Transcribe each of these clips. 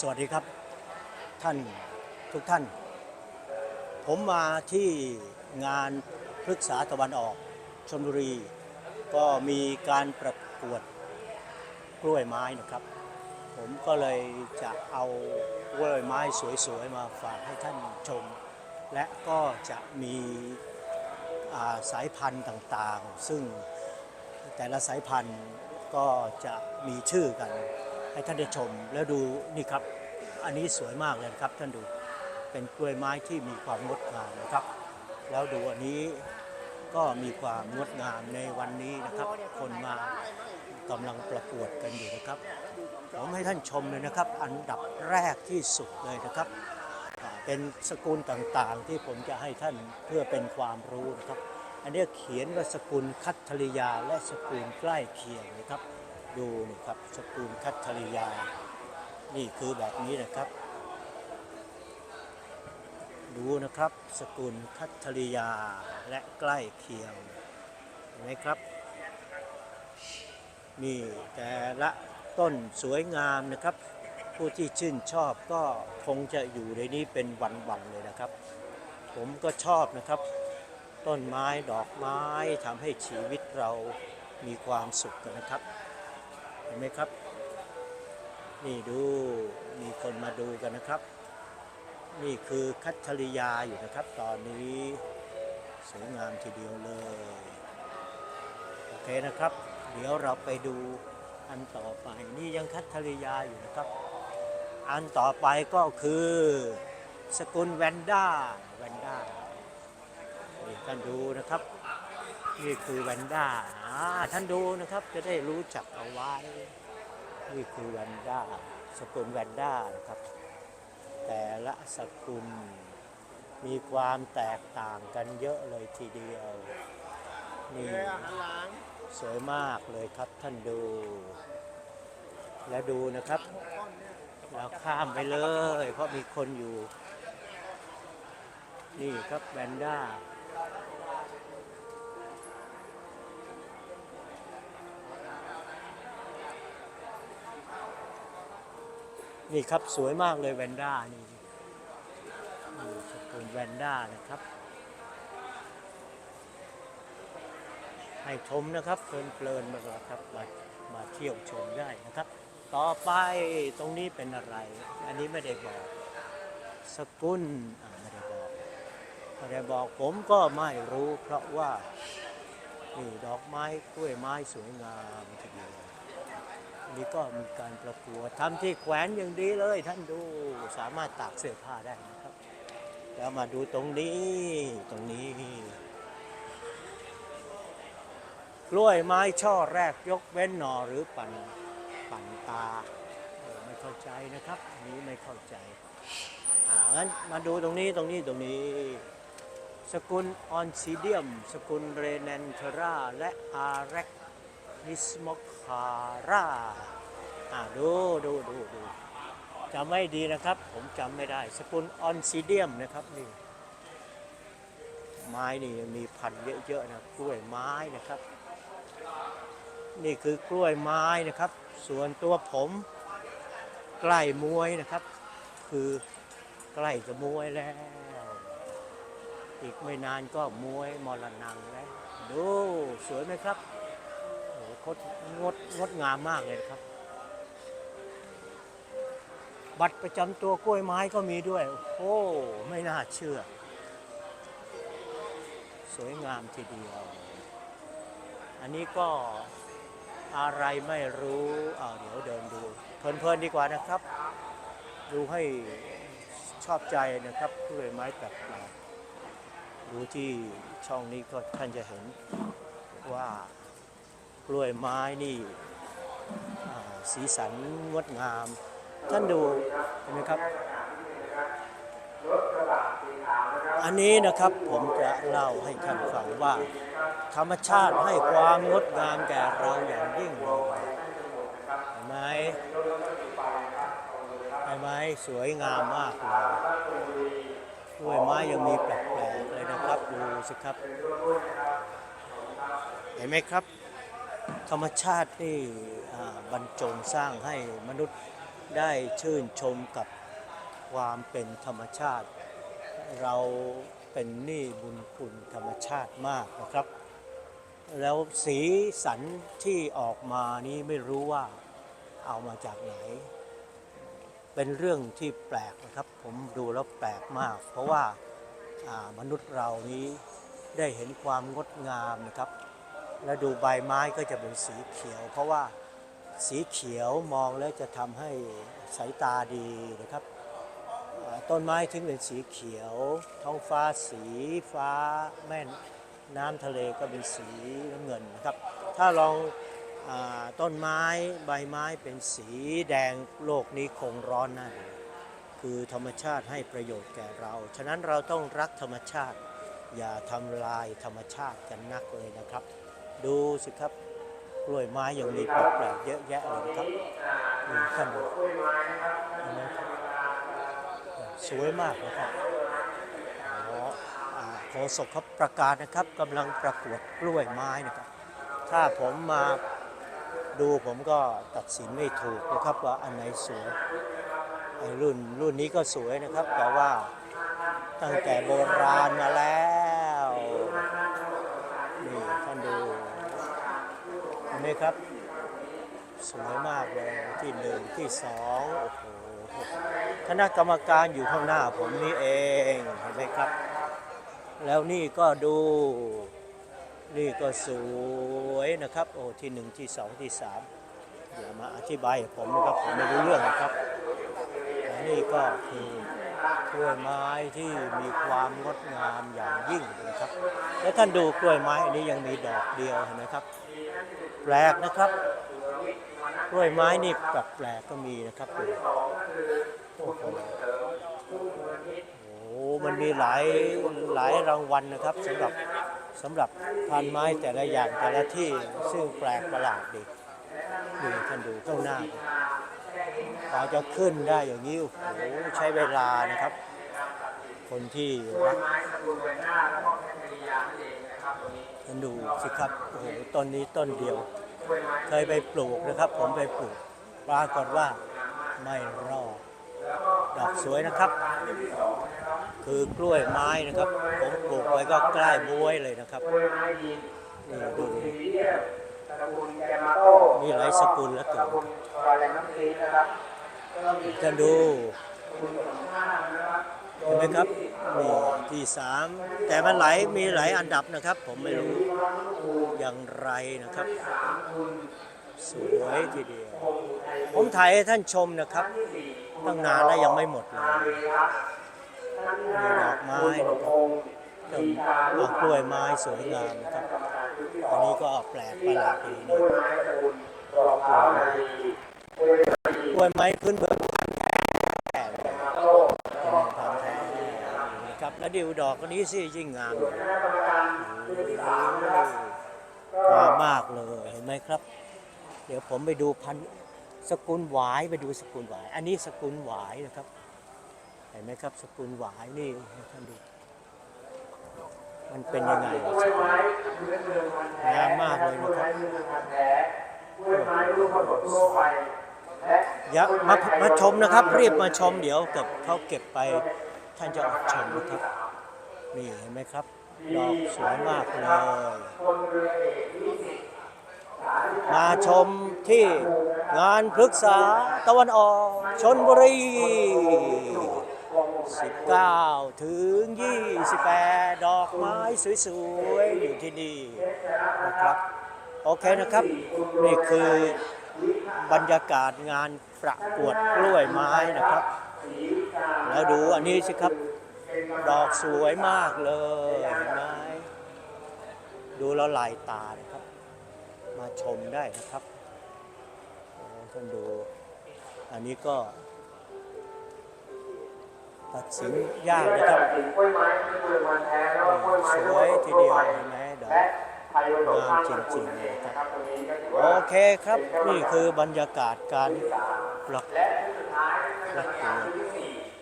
สวัสดีครับ ท่านทุกท่าน ผมมาที่งานพฤกษาตะวันออกชลบุรี ก็มีการประกวดกล้วยไม้นะครับ ผมก็เลยจะเอากล้วยไม้สวยๆ มาฝากให้ท่านชม และก็จะมีาสายพันธุ์ต่างๆ ซึ่งแต่ละสายพันธุ์ก็จะมีชื่อกัน ให้ท่านได้ชมแล้วดูนี่ครับ อันนี้สวยมากเลยครับท่านดูเป็นกล้วยไม้ที่มีความงดงามนะครับ แล้วดูอันนี้ก็มีความงดงามในวันนี้นะครับ คนมากำลังประกวดกันอยู่นะครับผมให้ท่านชมเลยนะครับ อันดับแรกที่สุดเลยนะครับเป็นสกุลต่างๆ ที่ผมจะให้ท่านเพื่อเป็นความรู้นะครับ อันนี้เขียนว่าสกุลคัตธริยาและสกุลใกล้เคียงนะครับ ดูนี่ครับสกุลคัตธริยา นี่คือแบบนี้นะครับ ดูนะครับ สกุลคัตธริยาและใกล้เคียงเห็นไหมครับนี่แต่ละต้นสวยงามนะครับ ผู้ที่ชื่นชอบก็คงจะอยู่ในนี้เป็นวันๆเลยนะครับ ผมก็ชอบนะครับ ต้นไม้ดอกไม้ทำให้ชีวิตเรามีความสุขกันนะครับ ไหมครับ นี่ดูมีคนมาดูกันนะครับ นี่คือคัตริยาอยู่นะครับ ตอนนี้สวยงามทีเดียวเลย โอเคนะครับ เดี๋ยวเราไปดูอันต่อไป นี่ยังคัตริยาอยู่นะครับ อันต่อไปก็คือ สกุลแวนด้าแวนด้านี่ท่านดูนะครับ นี่คือแวนด้าท่านดูนะครับจะได้รู้จักเอาไว้ นี่คือแวนด้าสกุลแวนด้านะครับ แต่ละสกุลมีความแตกต่างกันเยอะเลยทีเดียว นี่สวยมากเลยครับท่านดู และดูนะครับ เราข้ามไปเลย เพราะมีคนอยู่ นี่ครับแวนด้า นี่ครับสวยมากเลยแวนด้านี่สกุลแวนด้านะครับ ให้ชมนะครับเพลินๆมาแล้วครับมามาเที่ยวชมได้นะครับ ต่อไปตรงนี้เป็นอะไร อันนี้ไม่ได้บอก สกุลอ่าไม่ได้บอกไม่ได้บอกผมก็ไม่รู้เพราะว่านี่ดอกไม้กล้วยไม้สวยงามทีเดียว นี้ก็มีการประกวดทำที่แขวนอย่างดีเลยท่านดูสามารถตากเสื้อผ้าได้นะครับ แล้วมาดูตรงนี้ตรงนี้ กล้วยไม้ช่อแรกยกเว้นหนอหรือปั่นปั่นตาไม่เข้าใจนะครับนนี้ไม่เข้าใจอ่างั้นมาดูตรงนี้ตรงนี้ตรงนี้ สกุลออนซิเดียม สกุลเรเนนเทราและอาร์เร็ก นิสมคาร่าอ่าดูดูดูดูจำไม่ดีนะครับ ผมจำไม่ได้ สกุลออนซิเดียมนะครับนี่ไม้นี่มีพันธุ์เยอะๆนะกล้วยไม้นะครับ นี่คือกล้วยไม้นะครับ ส่วนตัวผมใกล้มวยนะครับ คือใกล้จะมวยแล้ว อีกไม่นานก็มวยมรณงแล้วดูสวยไหมครับ คตงดงดงามมากเลยครับ บัตรประจำตัวกล้วยไม้ก็มีด้วย โอ้โหไม่น่าเชื่อ สวยงามทีเดียว อันนี้ก็อะไรไม่รู้เอาเดี๋ยวเดินดู เพลินๆดีกว่านะครับ ดูให้ชอบใจนะครับกล้วยไม้แปลกๆดูที่ช่องนี้ก็ท่านจะเห็นว่า กล้วยไม้นี่สีสันงดงาม ท่านดูเห็นไหมครับ อันนี้นะครับผมจะเล่าให้ท่านฟังว่า ธรรมชาติให้ความงดงามแก่เราอย่างยิ่งเลยเห็นไหมเห็นไหมสวยงามมากเลยกล้วยไม้ยังมีแปลกๆเลยนะครับ ดูสิครับ เห็นไหมครับ ธรรมชาตินี่บรรจงสร้างให้มนุษย์ได้ชื่นชมกับความเป็นธรรมชาติ เราเป็นหนี้บุญคุณธรรมชาติมากนะครับ แล้วสีสันที่ออกมานี้ไม่รู้ว่าเอามาจากไหน เป็นเรื่องที่แปลกนะครับ ผมดูแล้วแปลกมาก เพราะว่ามนุษย์เรานี้ได้เห็นความงดงามนะครับ และดูใบไม้ก็จะเป็นสีเขียว เพราะว่าสีเขียวมองแล้วจะทำให้สายตาดีนะครับ ต้นไม้ถึงเป็นสีเขียว ท้องฟ้าสีฟ้าแม่นน้ำทะเลก็เป็นสีน้ำเงินนะครับ ถ้าลองอต้นไม้ใบไม้เป็นสีแดงโลกนี้คงร้อนแน่นคือธรรมชาติให้ประโยชน์แก่เรา ฉะนั้นเราต้องรักธรรมชาติ อย่าทำลายธรรมชาติกันนักเลยนะครับ ดูสิครับกล้วยไม้อยังมีแปลกๆเยอะแยะเลยครับนี่ท่านดูเห็นไหมสวยมากนะครับอ๋ออ่าโฆษกเขาประกาศนะครับกำลังประกวดกล้วยไม้นะครับ ถ้าผมมาดูผมก็ตัดสินไม่ถูกนะครับว่าอันไหนสวยไอ้รุ่นรุ่นนี้ก็สวยนะครับ แต่ว่าตั้งแต่โบราณมาแล้ว นี่ท่านดู ไหมครับ สวยมากเลยที่หนึ่งที่สองโอ้โหคณะกรรมการอยู่ข้างหน้าผมนี่เองเห็นไหมครับ แล้วนี่ก็ดู นี่ก็สวยนะครับ โอ้ที่หนึ่งที่สองที่สามอย่ามาอธิบายผมนะครับผมไม่รู้เรื่องนะครับ นี่ก็คือ กล้วยไม้ที่มีความงดงามอย่างยิ่งนะครับ และท่านดูกล้วยไม้อันนี้ยังมีดอกเดียวเห็นไหมครับ แปลกนะครับ กล้วยไม้นี่แบบแปลกก็มีนะครับโอ้โหมันมีหลายหลายรางวัลนะครับสำหรับสำหรับพันไม้แต่ละอย่างแต่ละที่ซึ่งแปลกประหลาดดีดูท่านดูข้างหน้า กว่าจะขึ้นได้อย่างนี้โอ้โหใช้เวลานะครับ คนที่รักท่านดูสิครับโอ้โหต้นนี้ต้นเดียว เคยไปปลูกนะครับ ผมไปปลูกปรากฏว่าไม่รอดดอกสวยนะครับ คือกล้วยไม้นะครับ ผมปลูกไว้ก็ใกล้บ้วยเลยนะครับนี่ดูมีหลายสกุลแล้วเกิน จะดูเห็นไหมครับนี่ที่สามแต่มันไหลมีหลายอันดับนะครับ ผมไม่รู้อย่างไรนะครับ สวยทีเดียว ผมถ่ายให้ท่านชมนะครับ ตั้งนานแล้วยังไม่หมดเลยมีดอกไม้นะครับต้นดอกกล้วยไม้สวยงามนะครับ อันนี้ก็แปลกประหลาดดีนะ กล้วยไหม้พื้นเมืองพันแท้พันแท้ครับแล้วดิวดอกอันนี้สิยิ่งงามงามมากเลยเห็นไหมครับ เดี๋ยวผมไปดูพันธุ์สกุลหวายไปดูสกุลหวาย อันนี้สกุลหวายนะครับ เห็นไหมครับ สกุลหวายนี่ท่านดูมันเป็นยังไงสกุลงามมากเลยนะครับ อย่ามามาชมนะครับ รีบมาชมเดี๋ยวเกิดเขาเก็บไปท่านจะออกชมนะครับ นี่เห็นไหมครับ ดอกสวยมากเลย มาชมที่งานพฤกษาตะวันออกชนบุรี 19 ถึง 28 ดอกไม้สวยๆ อยู่ที่นี่นะครับ โอเคนะครับ นี่คือ บรรยากาศงานประกวดกล้วยไม้นะครับ แล้วดูอันนี้สิครับ ดอกสวยมากเลยเห็นไหมดูแล้วลายตานะครับ มาชมได้นะครับโอ้ท่านดู อันนี้ก็ ตัดสินยากนะครับ สวยทีเดียวเห็นไหมดอกงาม จริงๆเลยนะครับ โอเคครับนี่คือบรรยากาศการประประกวด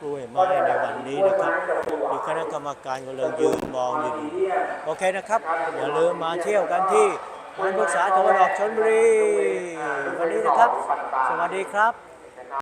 กล้วยไม้ในวันนี้นะครับมีคณะกรรมการกำลังยืนมองอยู่ดีโอเคนะครับ อย่าลืมมาเที่ยวกันที่งานพฤกษาตะวันออกชนบุรีวันนี้นะครับ สวัสดีครับ